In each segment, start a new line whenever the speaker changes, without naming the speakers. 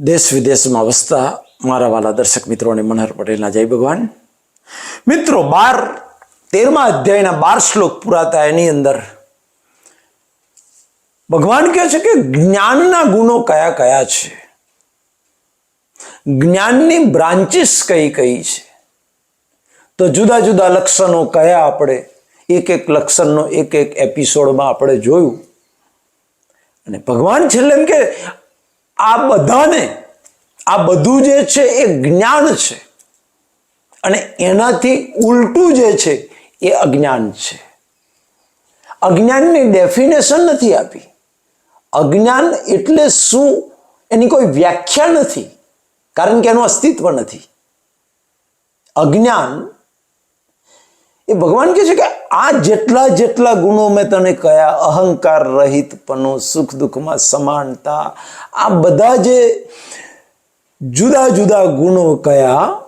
દેશ વિદેશમાં વસતા મારા વાલા દર્શક મિત્રોને મનહર પટેલના જય ભગવાન. મિત્રો, બાર, તેરમા અધ્યાયના બાર શ્લોક પૂરા એની અંદર ભગવાન કહે છે કે જ્ઞાનના ગુણો કયા કયા છે? જ્ઞાનની બ્રાન્ચીસ કઈ કઈ છે? તો જુદા જુદા લક્ષણો કયા આપણે એક એક લક્ષણનો એક એક એપિસોડમાં આપણે જોયું. અને ભગવાન છેલ્લે એમ કે આ બધાને, આ બધું જે છે એ જ્ઞાન છે. અને એનાથી ઉલટું જે છે એ અજ્ઞાન છે. અજ્ઞાનની ડેફિનેશન નથી આપી. અજ્ઞાન એટલે શું એની કોઈ વ્યાખ્યા નથી. કારણ કે એનું અસ્તિત્વ નથી. અજ્ઞાન એ ભગવાન કહે છે કે આ જેટલા જેટલા ગુણો મેં તને કયા, અહંકાર રહિતપણું સુખ દુઃખમાં સમાનતા, આ બધા જે જુદા જુદા ગુણો કયા,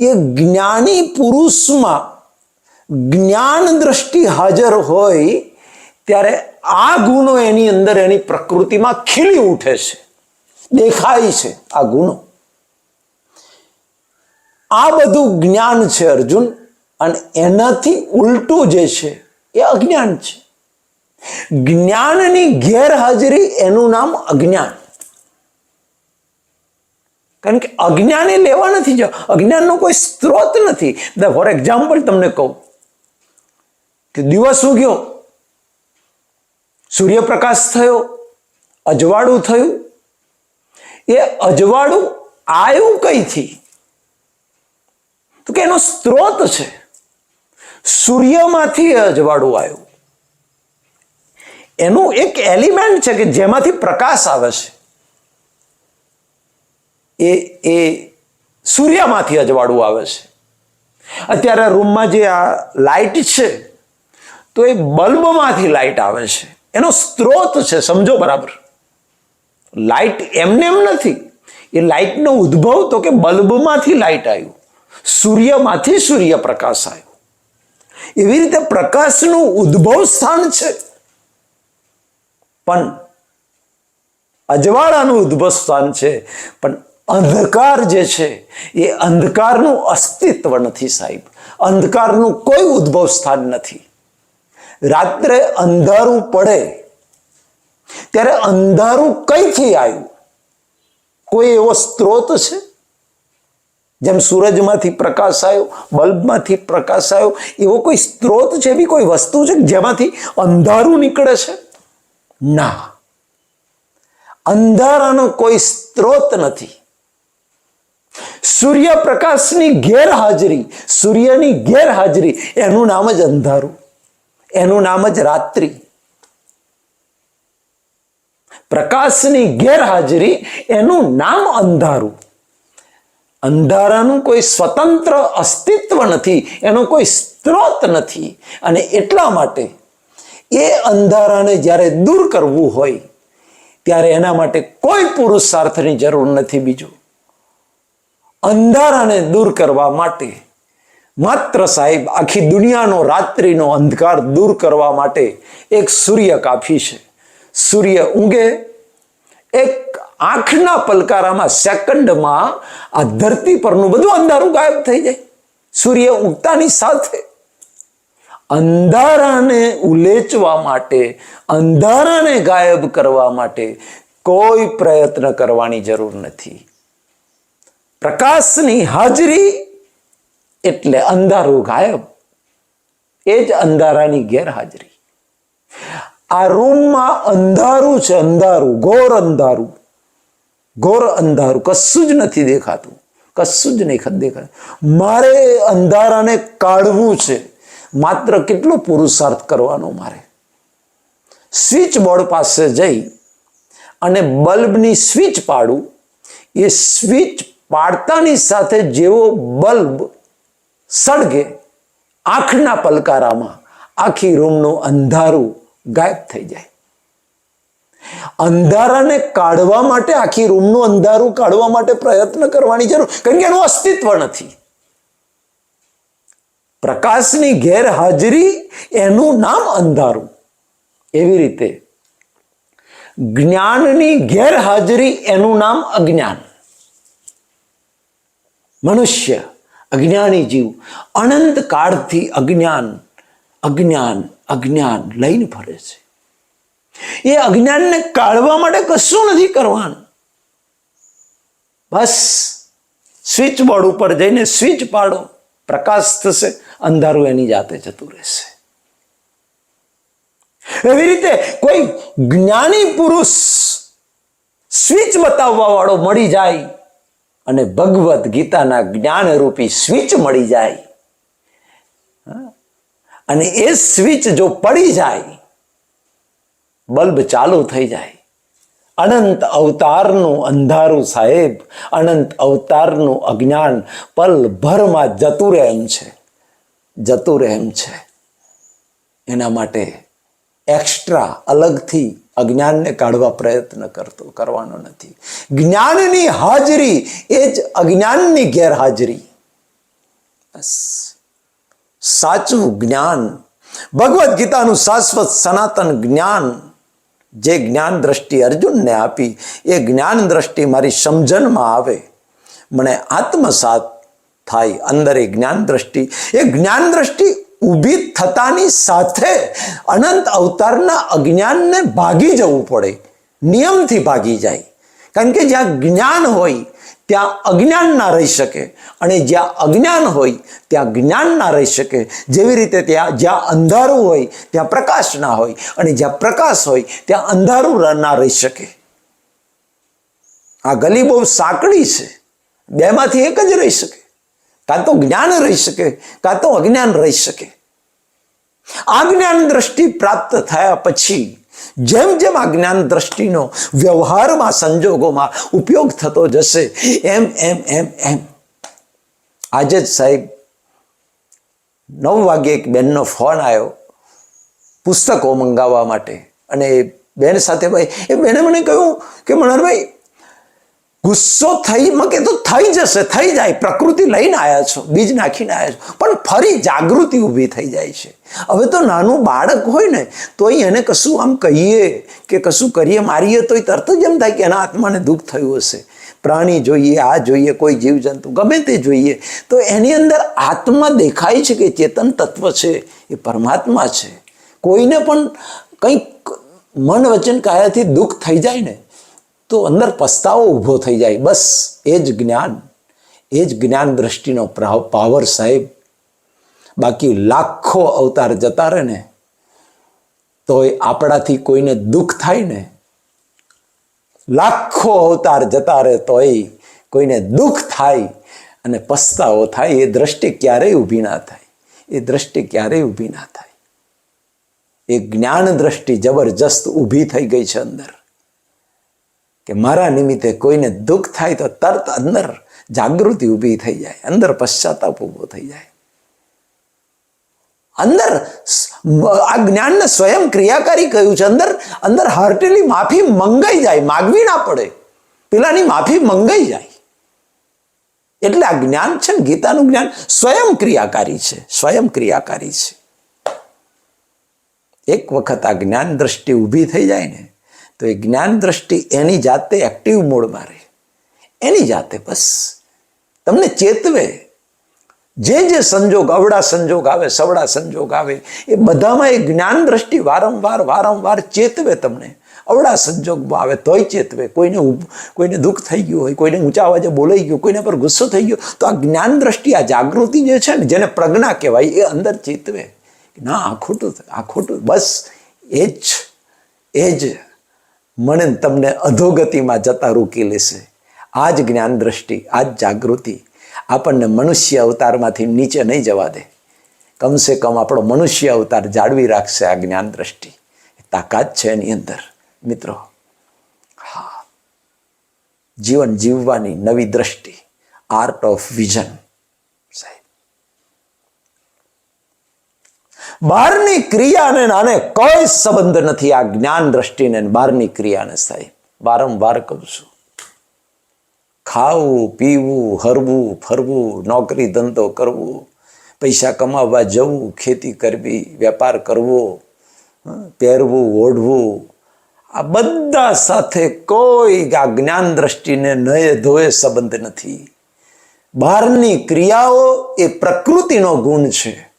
એ જ્ઞાની પુરુષમાં જ્ઞાન દ્રષ્ટિ હાજર હોય ત્યારે આ ગુણો એની અંદર એની પ્રકૃતિમાં ખીલી ઉઠે છે. દેખાય છે આ ગુણો. આ બધું જ્ઞાન છે અર્જુન. અને એનાથી ઉલટું જે છે, એ અજ્ઞાન છે. જ્ઞાનની ગેરહાજરી એનું નામ અજ્ઞાન. કારણ કે અજ્ઞાને લેવા નથી જો અજ્ઞાનનો કોઈ સ્ત્રોત નથી. ફોર એક્ઝામ્પલ તમને કહું કે દિવસ ઉગ્યો, સૂર્યપ્રકાશ થયો, અજવાળું થયું. એ અજવાળું આવ્યું કઈથી? તો કે એનો સ્ત્રોત છે. સૂર્યમાંથી અજવાળું આવ્યું એનું એક એલિમેન્ટ છે કે જેમાંથી પ્રકાશ આવે છે. એ એ સૂર્યમાંથી અજવાળું આવે છે. અત્યારે રૂમમાં જે આ લાઇટ છે, તો એ બલ્બમાંથી લાઇટ આવે છે. એનો સ્ત્રોત છે, સમજો બરાબર. લાઇટ એમને એમ નથી. એ લાઇટનો ઉદ્ભવ તો કે બલ્બમાંથી લાઇટ આવ્યું. સૂર્યમાંથી સૂર્યપ્રકાશ આવ્યો. એવી રીતે પ્રકાશનું ઉદ્ભવ સ્થાન છે. પણ અજવાળાનું ઉદ્ભવ સ્થાન છે. પણ અંધકાર જે છે, એ અંધકારનું અસ્તિત્વ નથી સાહેબ. અંધકારનું કોઈ ઉદ્ભવ સ્થાન નથી. રાત્રે અંધારું પડે, ત્યારે અંધારું કઈથી આવ્યું? કોઈ એવો સ્ત્રોત છે? જેમ સૂરજમાંથી પ્રકાશ આવ્યો, બલ્બમાંથી પ્રકાશ આવ્યો, એવો કોઈ સ્ત્રોત છે એવી કોઈ વસ્તુ છે જેમાંથી અંધારું નીકળે છે? ના. અંધારાનો કોઈ સ્ત્રોત નથી. સૂર્યપ્રકાશની ગેરહાજરી, સૂર્યની ગેરહાજરી, એનું નામ જ અંધારું. એનું નામ જ રાત્રિ. પ્રકાશની ગેરહાજરી, એનું નામ અંધારું. અંધારાનું કોઈ સ્વતંત્ર અસ્તિત્વ નથી, એનો કોઈ સ્ત્રોત નથી. અને એટલા માટે એ અંધારાને જ્યારે દૂર કરવું હોય, ત્યારે એના માટે કોઈ પુરુષાર્થની જરૂર નથી બીજું. અંધારાને દૂર કરવા માટે માત્ર સાહેબ, આખી દુનિયાનો રાત્રિનો અંધકાર દૂર કરવા માટે એક સૂર્ય કાફી છે. સૂર્ય ઊંઘે, એક આંખના પલકારામાં સેકન્ડમાં આ ધરતી પરનું બધું અંધારું ગાયબ થઈ જાય. સૂર્ય ઉગતાની સાથે અંધારાને ઉલેચવા માટે, અંધારાને ગાયબ કરવા માટે કોઈ પ્રયત્ન કરવાની જરૂર નથી. પ્રકાશની હાજરી એટલે અંધારું ગાયબ. એ જ અંધારાની ગેરહાજરી. આ રૂમમાં અંધારું છે અંધારું, ઘોર અંધારું. ઘોર અંધારું, કશું જ નથી દેખાતું. કશું જ નહીં દેખાતું. મારે અંધારાને કાઢવું છે. માત્ર કેટલો પુરુષાર્થ કરવાનો મારે. સ્વિચ બોર્ડ પાસે જઈ અને બલ્બની સ્વિચ પાડું. એ સ્વિચ પાડતાની સાથે જેવો બલ્બ સળગે, આંખના પલકારામાં આખી રૂમનું અંધારું ગાયબ થઈ જાય. અંધારાને કાઢવા માટે, આખી રૂમનું અંધારું કાઢવા માટે પ્રયત્ન કરવાની જરૂર. કારણ કે એનું અસ્તિત્વ નથી. પ્રકાશની ગેરહાજરી એનું નામ અંધારું. એવી રીતે જ્ઞાનની ગેરહાજરી એનું નામ અજ્ઞાન. મનુષ્ય અજ્ઞાની જીવ, અનંત કાળથી અજ્ઞાન અજ્ઞાન અજ્ઞાન લઈને ફરે છે. એ અજ્ઞાનને કાઢવા માટે કશું નથી કરવાનું. બસ સ્વિચ બોર્ડ ઉપર જઈને સ્વિચ પાડો. પ્રકાશ થશે, અંધારું એની જાતે જતું રહેશે. એવી રીતે કોઈ જ્ઞાની પુરુષ સ્વિચ બતાવવા વાળો મળી જાય અને ભગવદ્ ગીતાના જ્ઞાનરૂપી સ્વિચ મળી જાય? અને એ સ્વિચ જો પડી જાય બલ્બ ચાલુ થઈ જાય. અનંત અવતારનું અંધારું સાહેબ, અનંત અવતારનું અજ્ઞાન પલભરમાં જતું રહે એમ છે. જતું રહે એમ છે. એના માટે એક્સ્ટ્રા અલગથી અજ્ઞાનને કાઢવા પ્રયત્ન કરતો, કરવાનો નથી. જ્ઞાનની હાજરી એ જ અજ્ઞાનની ગેરહાજરી. બસ. સાચું જ્ઞાન. ભગવદ્ ગીતાનું શાશ્વત સનાતન જ્ઞાન જે જ્ઞાન દ્રષ્ટિ અર્જુનને આપી, એ જ્ઞાન દ્રષ્ટિ મારી સમજણમાં આવે. મને આત્મસાત થાય અંદર એ જ્ઞાન દ્રષ્ટિ. એ જ્ઞાન દ્રષ્ટિ ઊભી થતાની સાથે અનંત અવતારના અજ્ઞાનને ભાગી જવું પડે. નિયમથી ભાગી જાય. કારણ કે જ્યાં જ્ઞાન હોય ત્યાં અજ્ઞાન ના રહી શકે. અને જ્યાં અજ્ઞાન હોય, ત્યાં જ્ઞાન ના રહી શકે. જેવી રીતે ત્યાં, જ્યાં અંધારું હોય, ત્યાં પ્રકાશ ના હોય. અને જ્યાં પ્રકાશ હોય, ત્યાં અંધારું ના રહી શકે. આ ગલી બહુ સાંકડી છે. બેમાંથી એક જ રહી શકે. કાં તો જ્ઞાન રહી શકે, કાં તો અજ્ઞાન રહી શકે. આ જ્ઞાન દ્રષ્ટિ પ્રાપ્ત થયા પછી જેમ જેમ આ જ્ઞાન દ્રષ્ટિનો વ્યવહારમાં સંજોગોમાં ઉપયોગ થતો જશે, એમ એમ એમ એમ. આજે જ સાહેબ નવ વાગે એક બેનનો ફોન આવ્યો પુસ્તકો મંગાવવા માટે. અને એ બેન સાથે ભાઈ, એ બેને મને કહ્યું કે મનોહરભાઈ ગુસ્સો થઈ મકે તો થઈ જશે, થઈ જાય. પ્રકૃતિ લઈને આવ્યા છો, બીજ નાખીને આવ્યા છો. પણ ફરી જાગૃતિ ઊભી થઈ જાય છે. હવે તો નાનું બાળક હોય ને, તોય એને કશું આમ કહીએ કે કશું કરીએ, મારીએ, તોય તરત જ એમ થાય કે એના આત્માને દુઃખ થયું હશે. પ્રાણી જોઈએ, આ જોઈએ, કોઈ જીવજંતુ, ગમે તે જોઈએ. તો એની અંદર આત્મા દેખાય છે કે ચેતન તત્વ છે, એ પરમાત્મા છે. કોઈને પણ કંઈક મન વચન કાયાથી દુઃખ થઈ જાય ને તો અંદર પસ્તાવો ઊભો થઈ જાય. બસ, એ જ જ્ઞાન. એ જ જ્ઞાન દ્રષ્ટિનો પાવર સાહેબ. બાકી લાખો અવતાર જતા રહે ને તો એ આપણાથી કોઈને દુઃખ થાય ને, લાખો અવતાર જતા રહે તોય કોઈને દુઃખ થાય અને પસ્તાવો થાય, એ દ્રષ્ટિ ક્યારેય ઊભી ના થાય. એ દ્રષ્ટિ ક્યારેય ઊભી ના થાય. એ જ્ઞાન દ્રષ્ટિ જબરજસ્ત ઊભી થઈ ગઈ છે અંદર. કે મારા નિમિત્તે કોઈને દુઃખ થાય તો તરત અંદર જાગૃતિ ઊભી થઈ જાય, અંદર પશ્ચાતાપ ઊભો થઈ જાય. અંદર આ જ્ઞાનને સ્વયં ક્રિયાકારી કહ્યું છે, અંદર અંદર હર્ટેલી માફી મંગાઈ જાય, માગવી ના પડે. પેલાની માફી મંગાઈ જાય. એટલે આ જ્ઞાન છે ને, ગીતાનું જ્ઞાન સ્વયં ક્રિયાકારી છે, સ્વયં ક્રિયાકારી છે. એક વખત આ જ્ઞાન દ્રષ્ટિ ઊભી થઈ જાય ને તો એ જ્ઞાન દ્રષ્ટિ એની જાતે એક્ટિવ મોડમાં રહે. એની જાતે બસ. તમને ચેતવે. જે જે સંજોગ અવડા સંજોગ આવે સવડા સંજોગ આવે, એ બધામાં એ જ્ઞાન દ્રષ્ટિ વારંવાર વારંવાર ચેતવે તમને. અવડા સંજોગમાં આવે તોય ચેતવે. કોઈને કોઈને દુઃખ થઈ ગયું હોય, કોઈને ઊંચા અવાજે બોલાઈ ગયું, કોઈને પર ગુસ્સો થઈ ગયો, તો આ જ્ઞાન દ્રષ્ટિ, આ જાગૃતિ જે છે ને, જેને પ્રજ્ઞા કહેવાય, એ અંદર ચેતવે. ના, આ ખોટું આ ખોટું, બસ, એ જ એ જ મને તમને અધોગતિમાં જતા રોકી લેશે. આ જ જ્ઞાન દ્રષ્ટિ આ જ જાગૃતિ આપણને મનુષ્ય અવતારમાંથી નીચે નહીં જવા દે. કમસે કમ આપણો મનુષ્ય અવતાર જાળવી રાખશે આ જ્ઞાન દ્રષ્ટિ. તાકાત છે એની અંદર. મિત્રો, હા. જીવન જીવવાની નવી દ્રષ્ટિ. આર્ટ ઓફ વિઝન સાહેબ બહારની ક્રિયાને નાને કોઈ સંબંધ નથી. આ જ્ઞાન દ્રષ્ટિને બહારની ક્રિયાને સાહેબ, વારંવાર કહું છું. ખાવું, પીવું, હરવું, ફરવું, નોકરી ધંધો કરવો, પૈસા કમાવવા જવું, ખેતી કરવી, વેપાર કરવો પહેરવું, ઓઢવું, આ બધા સાથે કોઈ આ જ્ઞાન દ્રષ્ટિને નયે ધોયે સંબંધ નથી. બહારની ક્રિયાઓ એ પ્રકૃતિનો ગુણ છે.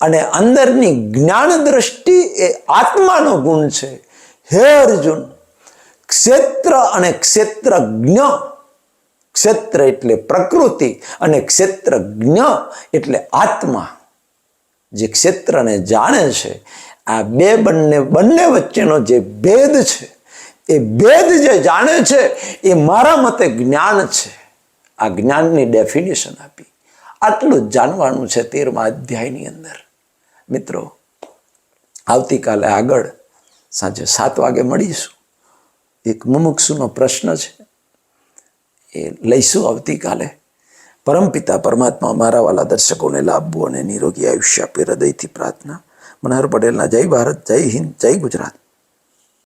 અને અંદરની જ્ઞાન દ્રષ્ટિ એ આત્માનો ગુણ છે. હે અર્જુન, ક્ષેત્ર અને ક્ષેત્રજ્ઞ, ક્ષેત્ર એટલે પ્રકૃતિ અને ક્ષેત્રજ્ઞ એટલે આત્મા. જે ક્ષેત્રને જાણે છે, આ બે બંને બંને વચ્ચેનો જે ભેદ છે, એ ભેદ જે જાણે છે, એ મારા મતે જ્ઞાન છે. આ જ્ઞાનની ડેફિનેશન આપી. આટલું જ જાણવાનું છે તેરમા અધ્યાયની અંદર. મિત્રો, આવતીકાલે આગળ સાંજે સાત વાગે મળીશું. એક મુમુક્ષુનો પ્રશ્ન છે. એ લઈશું આવતીકાલે. પરમપિતા પરમાત્મા મારા વાલા દર્શકોને લાભવું અને નિરોગી આયુષ્ય આપે હૃદયથી પ્રાર્થના. મનહર પટેલના જય ભારત, જય હિન્દ, જય ગુજરાત.